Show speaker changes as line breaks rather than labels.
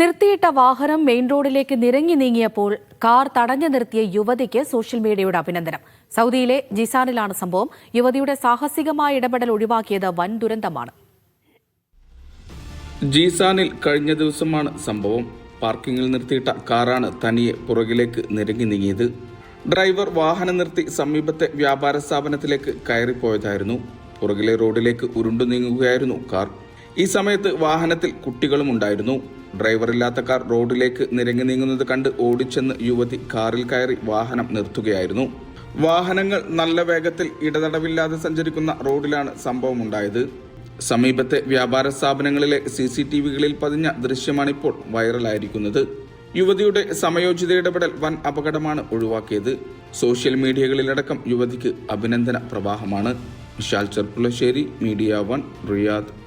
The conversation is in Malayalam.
നിർത്തിയിട്ട വാഹനം മെയിൻ റോഡിലേക്ക് നിരങ്ങി നീങ്ങിയപ്പോൾ കാർ തടഞ്ഞു നിർത്തിയ യുവതിക്ക് സോഷ്യൽ മീഡിയയുടെ അഭിനന്ദനം. സൗദിയിലെ ജിസാനിലാണ് സംഭവം. യുവതിയുടെ സാഹസികമായ ഇടപെടൽ ഒഴിവാക്കിയത് വൻ ദുരന്തമാണ്.
ജീസാനിൽ കഴിഞ്ഞ ദിവസമാണ് സംഭവം. പാർക്കിങ്ങിൽ നിർത്തിയിട്ട കാറാണ് തനിയെ പുറകിലേക്ക് നിരങ്ങി നീങ്ങിയത്. ഡ്രൈവർ വാഹനം നിർത്തി സമീപത്തെ വ്യാപാര സ്ഥാപനത്തിലേക്ക് കയറിപ്പോയതായിരുന്നു. പുറകിലെ റോഡിലേക്ക് ഉരുണ്ടു നീങ്ങുകയായിരുന്നു കാർ. ഈ സമയത്ത് വാഹനത്തിൽ കുട്ടികളും ഉണ്ടായിരുന്നു. ഡ്രൈവറില്ലാത്ത കാർ റോഡിലേക്ക് നിരങ്ങി നീങ്ങുന്നത് കണ്ട് ഓടിച്ചെന്ന് യുവതി കാറിൽ കയറി വാഹനം നിർത്തുകയായിരുന്നു. വാഹനങ്ങൾ നല്ല വേഗത്തിൽ ഇടതടവില്ലാതെ സഞ്ചരിക്കുന്ന റോഡിലാണ് സംഭവം ഉണ്ടായത് സമീപത്തെ വ്യാപാര സ്ഥാപനങ്ങളിലെ സി സി ടി വികളിൽ പതിഞ്ഞ ദൃശ്യമാണിപ്പോൾ വൈറലായിരിക്കുന്നത്. യുവതിയുടെ സമയോചിത ഇടപെടൽ വൻ അപകടമാണ് ഒഴിവാക്കിയത്. സോഷ്യൽ മീഡിയകളിലടക്കം യുവതിക്ക് അഭിനന്ദന പ്രവാഹമാണ്. Vishal Cherpulassery media one Riyadh.